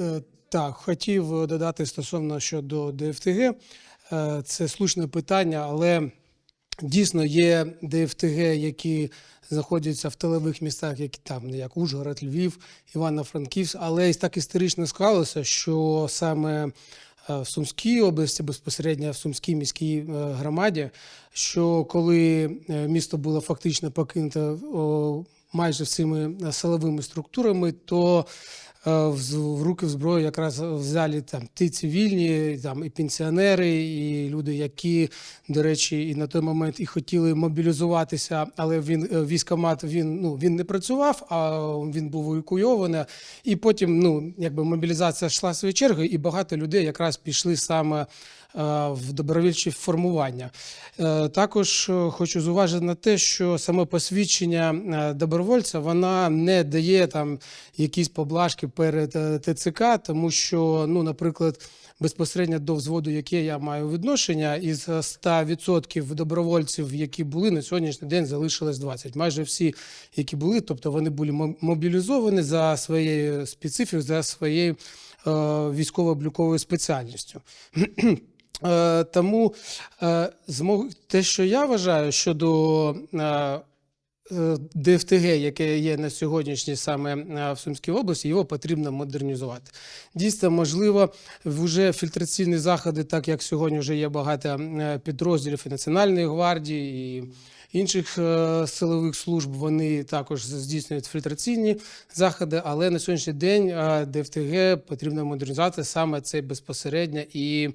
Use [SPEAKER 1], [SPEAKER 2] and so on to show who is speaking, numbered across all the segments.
[SPEAKER 1] Е, Так, хотів додати стосовно щодо ДФТГ. Е, Це слушне питання, але дійсно є ДФТГ, які знаходяться в тилових містах, які там як Ужгород, Львів, Івано-Франківськ. Але так історично склалося, що саме е, в Сумській області, безпосередньо в Сумській міській е, громаді, що коли е, місто було фактично покинуто майже всіми е, силовими структурами, то е, в руки в зброю якраз взяли там ті цивільні, там і пенсіонери, і люди, які, до речі, і на той момент і хотіли мобілізуватися, але він е, військомат він ну він не працював, а він був евакуйований. І потім, ну якби мобілізація йшла своєю чергою, і багато людей якраз пішли саме. е, В добровільчі формування. Е, Також е, хочу зуважити на те, що саме посвідчення е, добровольця вона не дає там якісь поблажки перед е, ТЦК, тому що, ну, наприклад, безпосередньо до взводу, яке я маю відношення, із 100% добровольців, які були на сьогоднішній день, залишилось 20. Майже всі, які були, тобто вони були мобілізовані за своєю специфікою, за своєю е, військово-обліковою спеціальністю. Е, Тому е, те, що я вважаю щодо е, е, ДФТГ, яке є на сьогоднішній саме е, в Сумській області, його потрібно модернізувати. Дійсно, можливо, вже фільтраційні заходи, так як сьогодні вже є багато е, підрозділів і Національної гвардії, і інших е, силових служб, вони також здійснюють фільтраційні заходи, але на сьогоднішній день е, ДФТГ потрібно модернізувати саме це безпосередньо і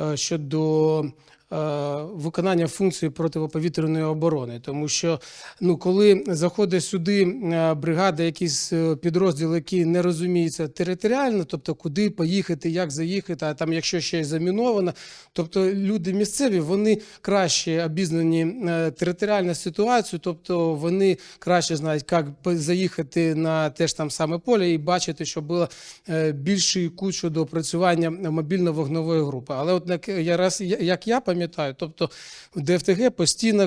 [SPEAKER 1] е, щодо е, виконання функції протиповітряної оборони, тому що ну, коли заходить сюди е, бригада, якийсь е, підрозділ, який не розуміється територіально, тобто куди поїхати, як заїхати, а там, якщо ще й заміновано, тобто люди місцеві вони краще обізнані е, територіальну ситуацію, тобто вони краще знають, як заїхати на те ж там саме поле і бачити, що було е, більший кут щодо опрацювання мобільно-вогнової групи. Але от як я я пам'ятаю, тобто ДФТГ постійно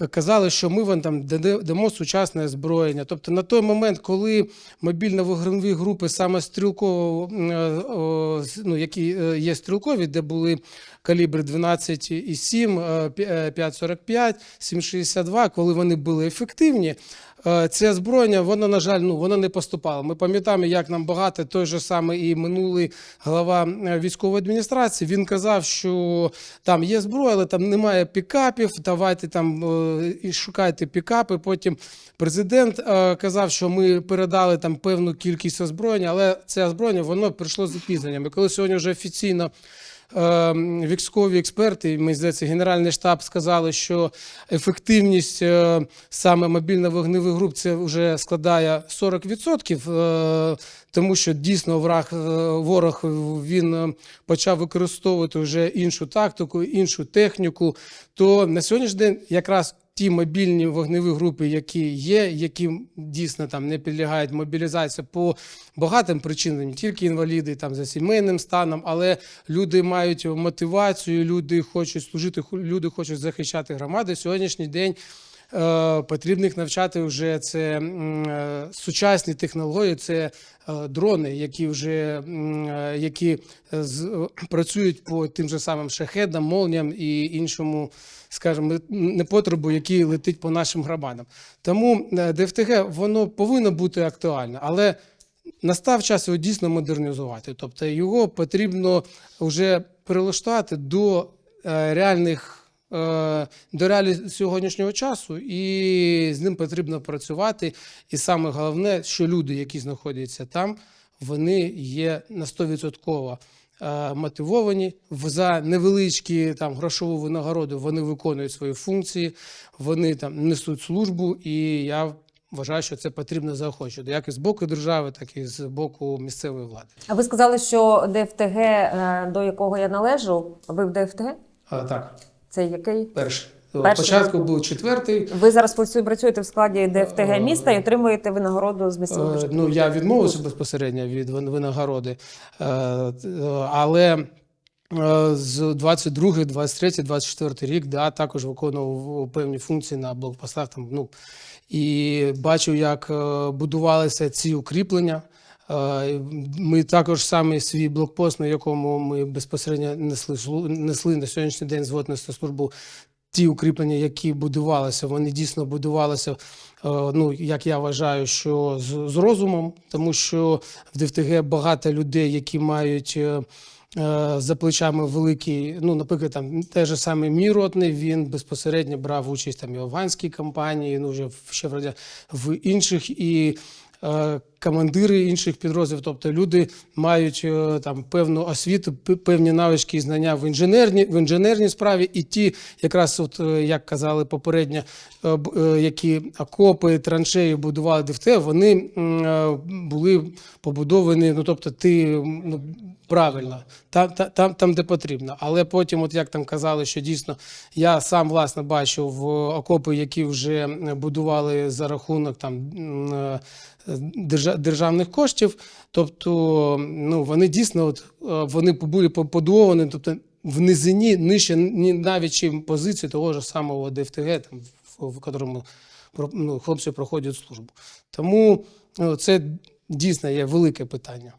[SPEAKER 1] е, казали, що ми вам там дамо сучасне озброєння. Тобто на той момент, коли мобільно-вогневі групи саме стрілково, е, ну, які е, є стрілкові, де були калібри 12,7, е, пі- е, 5,45, 7,62, коли вони були ефективні, це озброєння, воно, на жаль, ну, воно не поступало. Ми пам'ятаємо, як нам багато той же самий і минулий глава е, військової адміністрації. Він казав, що там є зброя, але там немає пікапів. Давайте там е, і шукайте пікапи. Потім президент е, казав, що ми передали там певну кількість озброєння, але це озброєння воно прийшло з запізненням. І коли сьогодні вже офіційно е, військові експерти, ми здається, Генеральний штаб сказали, що ефективність е, саме мобільно-вогневих груп це вже складає 40%, е, тому що дійсно враг, е, ворог він почав використовувати вже іншу тактику, іншу техніку. То на сьогоднішній день якраз ті мобільні вогневі групи, які є, які дійсно там не підлягають мобілізації по багатим причинам, не тільки інваліди там за сімейним станом, але люди мають мотивацію, люди хочуть служити, люди хочуть захищати громади. Сьогоднішній день. Е, Потрібно їх навчати вже це е, сучасні технології, це е, дрони, які вже які працюють по тим же самим шахедам, молніям і іншому, скажімо, непотребу, який летить по нашим громадам. Тому ДФТГ воно повинно бути актуальне, але настав час його дійсно модернізувати. Тобто його потрібно вже перелаштувати до реальних. Е, До реалій сьогоднішнього часу, і з ним потрібно працювати. І саме головне, що люди, які знаходяться там, вони є на 100% е, мотивовані в- за невеличкі там грошову винагороду. Вони виконують свої функції, вони там несуть службу, і я вважаю, що це потрібно заохочувати, як і з боку держави, так і з боку місцевої влади.
[SPEAKER 2] А ви сказали, що ДФТГ, е, до якого я належу, ви в ДФТГ?
[SPEAKER 1] А, так,
[SPEAKER 2] Це який?
[SPEAKER 1] перший.
[SPEAKER 2] Перший.
[SPEAKER 1] Спочатку був четвертий.
[SPEAKER 2] Ви зараз працюєте в складі ДФТГ міста і отримуєте винагороду з місцевого
[SPEAKER 1] Е,
[SPEAKER 2] бюджету?
[SPEAKER 1] Ну, я відмовився безпосередньо від винагороди, Е, е, але е, з 22, 23, 24 рік да, також виконував певні функції на блокпостах. Там, ну, і бачив, як е, будувалися ці укріплення. Ми також саме свій блокпост, на якому ми безпосередньо несли, несли на сьогоднішній день звод нести службу. Ті укріплення, які будувалися, вони дійсно будувалися, е, ну як я вважаю, що з, з розумом, тому що в ДФТГ багато людей, які мають е, е, за плечами великий, ну, наприклад, там те ж саме Міротний, він безпосередньо брав участь там і в афганській кампанії, ну вже ще в, в інших і командири інших підрозділів, тобто люди мають е, там певну освіту, певні навички і знання в інженерній, в інженерній справі, і ті, якраз, от е, як казали попередньо, е, е, які окопи, траншеї будували ДФТ, вони е, були побудовані, ну тобто, ти ну, правильно, там, та- там, там, де потрібно. Але потім, от як там казали, що дійсно я сам власне бачив окопи, які вже будували за рахунок там е, державних коштів. Тобто, ну вони дійсно от, е, вони були побудовані, тобто в низині нижче навіть чим позиції того ж самого ДФТГ, там в, якому ну, хлопці проходять службу. Тому ну, це дійсно є велике питання.